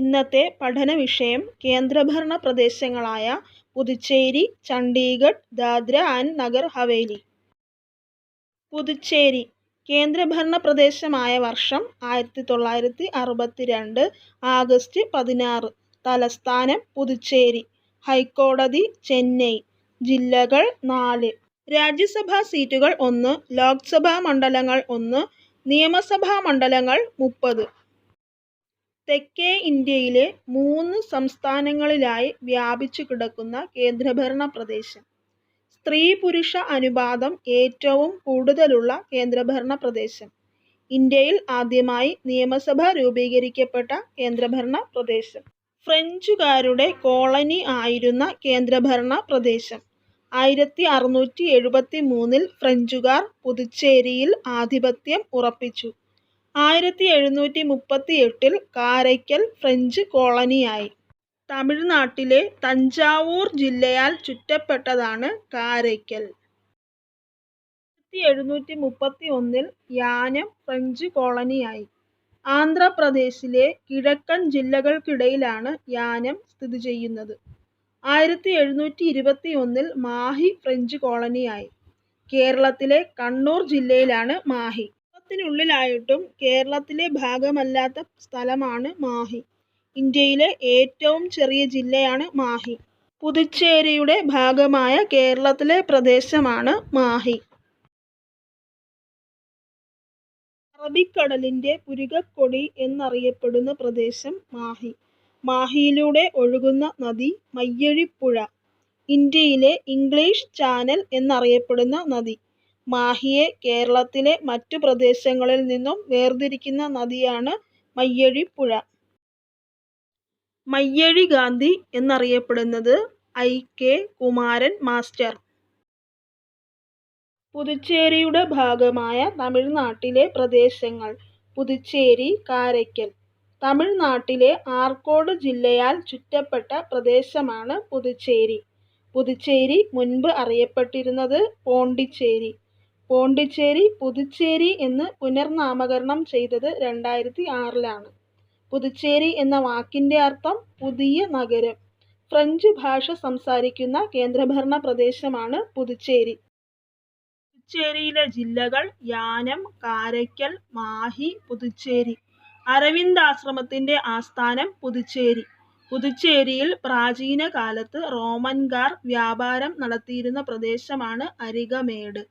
ഇന്നത്തെ പഠന വിഷയം കേന്ദ്രഭരണ പ്രദേശങ്ങളായ പുതുച്ചേരി, ചണ്ഡീഗഡ്, ദാദ്ര ആൻഡ് നഗർ ഹവേലി. പുതുച്ചേരി കേന്ദ്രഭരണ പ്രദേശമായ വർഷം ആയിരത്തി തൊള്ളായിരത്തി അറുപത്തി രണ്ട് ആഗസ്റ്റ് പതിനാറ്. തലസ്ഥാനം പുതുച്ചേരി. ഹൈക്കോടതി ചെന്നൈ. ജില്ലകൾ നാല്. രാജ്യസഭാ സീറ്റുകൾ ഒന്ന്. ലോക്സഭാ മണ്ഡലങ്ങൾ ഒന്ന്. നിയമസഭാ മണ്ഡലങ്ങൾ മുപ്പത്. തെക്കേ ഇന്ത്യയിലെ മൂന്ന് സംസ്ഥാനങ്ങളിലായി വ്യാപിച്ചു കിടക്കുന്ന കേന്ദ്രഭരണ പ്രദേശം. സ്ത്രീ-പുരുഷ അനുപാതം ഏറ്റവും കൂടുതലുള്ള കേന്ദ്രഭരണ പ്രദേശം. ഇന്ത്യയിൽ ആദ്യമായി നിയമസഭ രൂപീകരിക്കപ്പെട്ട കേന്ദ്രഭരണ പ്രദേശം. ഫ്രഞ്ചുകാരുടെ കോളനി ആയിരുന്ന കേന്ദ്രഭരണ പ്രദേശം. ആയിരത്തി അറുനൂറ്റി എഴുപത്തിമൂന്നിൽ ഫ്രഞ്ചുകാർ പുതുച്ചേരിയിൽ ആധിപത്യം ഉറപ്പിച്ചു. ആയിരത്തി എഴുന്നൂറ്റി മുപ്പത്തി എട്ടിൽ കാരയ്ക്കൽ ഫ്രഞ്ച് കോളനിയായി. തമിഴ്നാട്ടിലെ തഞ്ചാവൂർ ജില്ലയാൽ ചുറ്റപ്പെട്ടതാണ് കാരയ്ക്കൽ. ആയിരത്തി എഴുന്നൂറ്റി മുപ്പത്തി ഒന്നിൽ യാനം ഫ്രഞ്ച് കോളനിയായി. ആന്ധ്രാപ്രദേശിലെ കിഴക്കൻ ജില്ലകൾക്കിടയിലാണ് യാനം സ്ഥിതി ചെയ്യുന്നത് ആയിരത്തി എഴുന്നൂറ്റി ഇരുപത്തി ഒന്നിൽ മാഹി ഫ്രഞ്ച് കോളനിയായി. കേരളത്തിലെ കണ്ണൂർ ജില്ലയിലാണ് മാഹി. കേരളത്തിനുള്ളിലായിട്ടും കേരളത്തിലെ ഭാഗമല്ലാത്ത സ്ഥലമാണ് മാഹി. ഇന്ത്യയിലെ ഏറ്റവും ചെറിയ ജില്ലയാണ് മാഹി. പുതുച്ചേരിയുടെ ഭാഗമായ കേരളത്തിലെ പ്രദേശമാണ് മാഹി. അറബിക്കടലിന്റെ പുരികക്കൊടി എന്നറിയപ്പെടുന്ന പ്രദേശം മാഹി. മാഹിയിലൂടെ ഒഴുകുന്ന നദി മയ്യഴിപ്പുഴ. ഇന്ത്യയിലെ ഇംഗ്ലീഷ് ചാനൽ എന്നറിയപ്പെടുന്ന നദി. മാഹിയെ കേരളത്തിലെ മറ്റു പ്രദേശങ്ങളിൽ നിന്നും വേർതിരിക്കുന്ന നദിയാണ് മയ്യഴിപ്പുഴ. മയ്യഴി ഗാന്ധി എന്നറിയപ്പെടുന്നത് ഐ. കെ. കുമാരൻ മാസ്റ്റർ. പുതുച്ചേരിയുടെ ഭാഗമായ തമിഴ്നാട്ടിലെ പ്രദേശങ്ങൾ. പുതുച്ചേരി, കാരയ്ക്കൽ. തമിഴ്നാട്ടിലെ ആർക്കോട് ജില്ലയാൽ ചുറ്റപ്പെട്ട പ്രദേശമാണ് പുതുച്ചേരി. പുതുച്ചേരി മുൻപ് അറിയപ്പെട്ടിരുന്നത് പോണ്ടിച്ചേരി. പോണ്ടിച്ചേരി പുതുച്ചേരി എന്ന് പുനർനാമകരണം ചെയ്തത് രണ്ടായിരത്തി ആറിലാണ്. പുതുച്ചേരി എന്ന വാക്കിന്റെ അർത്ഥം പുതിയ നഗരം. ഫ്രഞ്ച് ഭാഷ സംസാരിക്കുന്ന കേന്ദ്രഭരണ പ്രദേശമാണ് പുതുച്ചേരി. പുതുച്ചേരിയിലെ ജില്ലകൾ യാനം, കാരയ്ക്കൽ, മാഹി, പുതുച്ചേരി. അരവിന്ദാശ്രമത്തിന്റെ ആസ്ഥാനം പുതുച്ചേരി. പുതുച്ചേരിയിൽ പ്രാചീന കാലത്ത് റോമൻകാർ വ്യാപാരം നടത്തിയിരുന്ന പ്രദേശമാണ് അരികമേട്.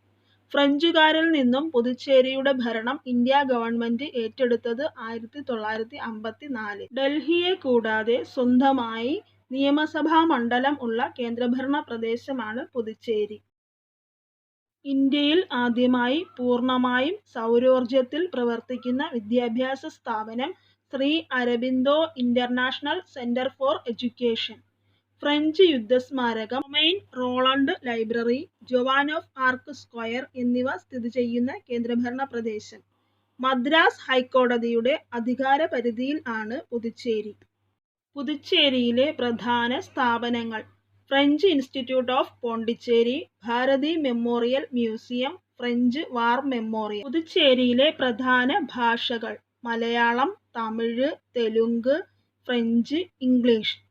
ഫ്രഞ്ചുകാരിൽ നിന്നും പുതുച്ചേരിയുടെ ഭരണം ഇന്ത്യ ഗവൺമെന്റ് ഏറ്റെടുത്തത് ആയിരത്തി തൊള്ളായിരത്തി അമ്പത്തിനാലിൽ. ഡൽഹിയെ കൂടാതെ സ്വന്തമായി നിയമസഭാ മണ്ഡലം ഉള്ള കേന്ദ്രഭരണ പ്രദേശമാണ് പുതുച്ചേരി. ഇന്ത്യയിൽ ആദ്യമായി പൂർണമായും സൗരോർജത്തിൽ പ്രവർത്തിക്കുന്ന വിദ്യാഭ്യാസ സ്ഥാപനം Sri Aurobindo international centre for education. French യുദ്ധസ്മാരകം, Romain Rolland library, Joan of Arc square എന്നിവ സ്ഥിതി ചെയ്യുന്ന കേന്ദ്രഭരണ പ്രദേശം. മദ്രാസ് ഹൈക്കോടതിയുടെ അധികാര പരിധിയിൽ ആണ് പുതുച്ചേരി. പുതുച്ചേരിയിലെ പ്രധാന സ്ഥാപനങ്ങൾ French institute of Pondicherry, Bharathi memorial museum, French war memorial. പുതുച്ചേരിയിലെ പ്രധാന ഭാഷകൾ Malayalam, Tamil, Telugu, French, English.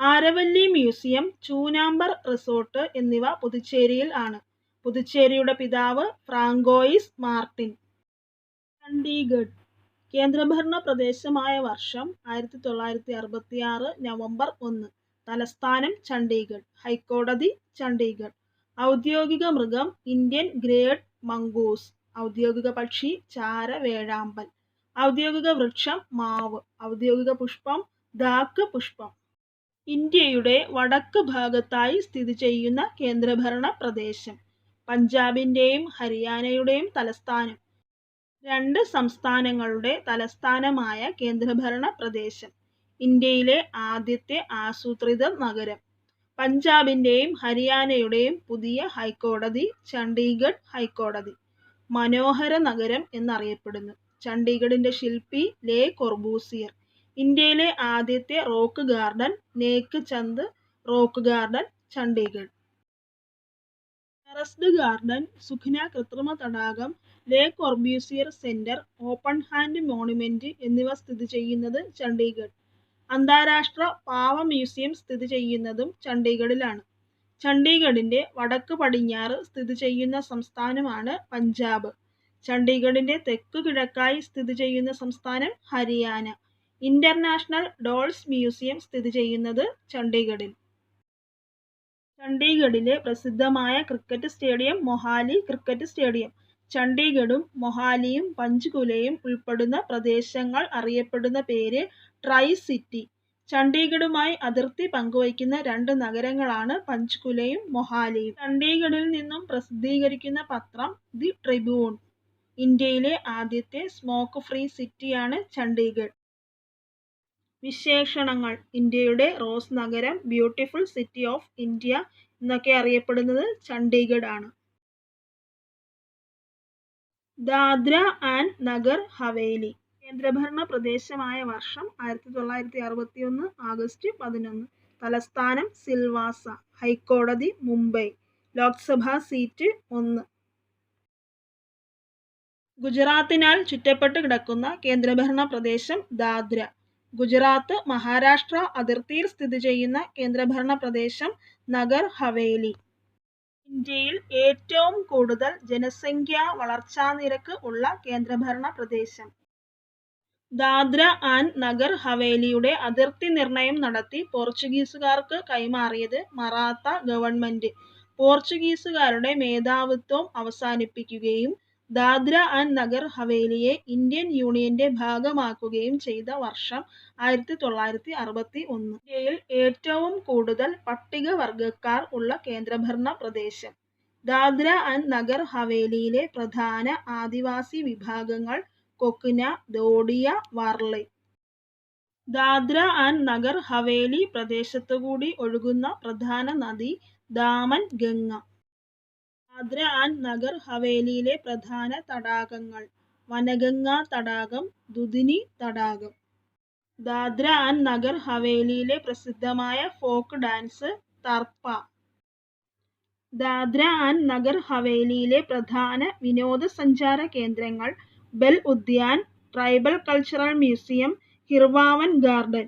Aravalli museum, Chunnambar resort എന്നിവ പുതുച്ചേരിയിൽ ആണ്. പുതുച്ചേരിയുടെ പിതാവ് ഫ്രാങ്കോയിസ് മാർട്ടിൻ. ചണ്ഡീഗഡ് കേന്ദ്രഭരണ പ്രദേശമായ വർഷം ആയിരത്തി തൊള്ളായിരത്തി അറുപത്തിആറ് നവംബർ ഒന്ന്. തലസ്ഥാനം ചണ്ഡീഗഡ്. ഹൈക്കോടതി ചണ്ഡീഗഡ്. ഔദ്യോഗിക മൃഗം ഇന്ത്യൻ ഗ്രേഡ് മംഗൂസ്. ഔദ്യോഗിക പക്ഷി ചാര വേഴാമ്പൽ ഔദ്യോഗിക വൃക്ഷം മാവ്. ഔദ്യോഗിക പുഷ്പം ദാക്ക് പുഷ്പം. ഇന്ത്യയുടെ വടക്ക് ഭാഗത്തായി സ്ഥിതി ചെയ്യുന്ന കേന്ദ്രഭരണ പ്രദേശം. പഞ്ചാബിന്റെയും ഹരിയാനയുടെയും തലസ്ഥാനം. രണ്ട് സംസ്ഥാനങ്ങളുടെ തലസ്ഥാനമായ കേന്ദ്രഭരണ പ്രദേശം. ഇന്ത്യയിലെ ആദ്യത്തെ ആസൂത്രിത നഗരം. പഞ്ചാബിന്റെയും ഹരിയാനയുടെയും പുതിയ ഹൈക്കോടതി ചണ്ഡീഗഡ് ഹൈക്കോടതി. മനോഹര നഗരം എന്നറിയപ്പെടുന്നു. ചണ്ഡീഗഡിന്റെ ശില്പി ലേ കൊർബൂസിയർ. ഇന്ത്യയിലെ ആദ്യത്തെ rock garden Nek Chand rock garden, Chandigarh. Terraced garden, Sukhna കൃത്രിമ തടാകം, Le Corbusier centre, open hand monument എന്നിവ സ്ഥിതി ചെയ്യുന്നത് ചണ്ഡീഗഡ്. അന്താരാഷ്ട്ര പാവ മ്യൂസിയം സ്ഥിതി ചെയ്യുന്നതും ചണ്ഡീഗഡിലാണ്. ചണ്ഡീഗഡിന്റെ വടക്ക് പടിഞ്ഞാറ് സ്ഥിതി ചെയ്യുന്ന സംസ്ഥാനമാണ് പഞ്ചാബ്. ചണ്ഡീഗഡിന്റെ തെക്കുകിഴക്കായി സ്ഥിതി ചെയ്യുന്ന സംസ്ഥാനം ഹരിയാന. ഇന്റർനാഷണൽ ഡോൾസ് മ്യൂസിയം സ്ഥിതി ചെയ്യുന്നത് ചണ്ഡീഗഡിൽ. ചണ്ഡീഗഡിലെ പ്രസിദ്ധമായ cricket stadium Mohali cricket stadium. ചണ്ഡീഗഡും മൊഹാലിയും പഞ്ച്കുലയും ഉൾപ്പെടുന്ന പ്രദേശങ്ങൾ അറിയപ്പെടുന്ന പേര് ട്രൈ-സിറ്റി. ചണ്ഡീഗഡുമായി അതിർത്തി പങ്കുവയ്ക്കുന്ന രണ്ട് നഗരങ്ങളാണ് പഞ്ച്കുലയും മൊഹാലിയും. ചണ്ഡീഗഡിൽ നിന്നും പ്രസിദ്ധീകരിക്കുന്ന പത്രം ദി ട്രിബ്യൂൺ. ഇന്ത്യയിലെ ആദ്യത്തെ സ്മോക്ക് ഫ്രീ സിറ്റിയാണ് ചണ്ഡീഗഡ്. വിശേഷണങ്ങൾ ഇന്ത്യയുടെ റോസ് നഗരം, ബ്യൂട്ടിഫുൾ സിറ്റി ഓഫ് ഇന്ത്യ എന്നൊക്കെ അറിയപ്പെടുന്നത് ചണ്ഡീഗഡ് ആണ്. ദാദ്ര ആൻഡ് നഗർ ഹവേലി കേന്ദ്രഭരണ പ്രദേശമായ വർഷം ആയിരത്തി തൊള്ളായിരത്തി അറുപത്തി ഒന്ന് ആഗസ്റ്റ് പതിനൊന്ന്. തലസ്ഥാനം സിൽവാസ. ഹൈക്കോടതി മുംബൈ. ലോക്സഭാ സീറ്റ് ഒന്ന്. ഗുജറാത്തിനാൽ ചുറ്റപ്പെട്ട് കിടക്കുന്ന കേന്ദ്രഭരണ പ്രദേശം ദാദ്ര. ഗുജറാത്ത് മഹാരാഷ്ട്ര അതിർത്തിയിൽ സ്ഥിതി ചെയ്യുന്ന കേന്ദ്രഭരണ പ്രദേശം നഗർ ഹവേലി. ഇന്ത്യയിൽ ഏറ്റവും കൂടുതൽ ജനസംഖ്യാ വളർച്ചാ നിരക്ക് ഉള്ള കേന്ദ്രഭരണ പ്രദേശം. ദാദ്ര ആൻഡ് നഗർ ഹവേലിയുടെ അതിർത്തി നിർണയം നടത്തി പോർച്ചുഗീസുകാർക്ക് കൈമാറിയത് മറാത്ത ഗവൺമെന്റ് പോർച്ചുഗീസുകാരുടെ മേധാവിത്വം അവസാനിപ്പിക്കുകയും ദാദ്ര ആൻഡ് നഗർ ഹവേലിയെ ഇന്ത്യൻ യൂണിയന്റെ ഭാഗമാക്കുകയും ചെയ്ത വർഷം ആയിരത്തി തൊള്ളായിരത്തി അറുപത്തി ഒന്ന് ഇന്ത്യയിൽ ഏറ്റവും കൂടുതൽ പട്ടികവർഗക്കാർ ഉള്ള കേന്ദ്രഭരണ പ്രദേശം. ദാദ്ര ആൻഡ് നഗർ ഹവേലിയിലെ പ്രധാന ആദിവാസി വിഭാഗങ്ങൾ കൊക്ന, ദോഡിയ വാർളി ദാദ്ര ആൻഡ് നഗർ ഹവേലി പ്രദേശത്തുകൂടി ഒഴുകുന്ന പ്രധാന നദി ദാമൻ ഗംഗ. ദാദ്ര ആൻഡ് നഗർ ഹവേലിയിലെ പ്രധാന തടാകങ്ങൾ വനഗംഗ തടാകം, ദുദിനി തടാകം. ദാദ്ര ആൻഡ് നഗർ ഹവേലിയിലെ പ്രസിദ്ധമായ folk dance Tarpa. Dadra and Nagar ഹവേലിയിലെ പ്രധാന വിനോദസഞ്ചാര കേന്ദ്രങ്ങൾ Bal Udyan, tribal cultural museum, Hirwavan garden.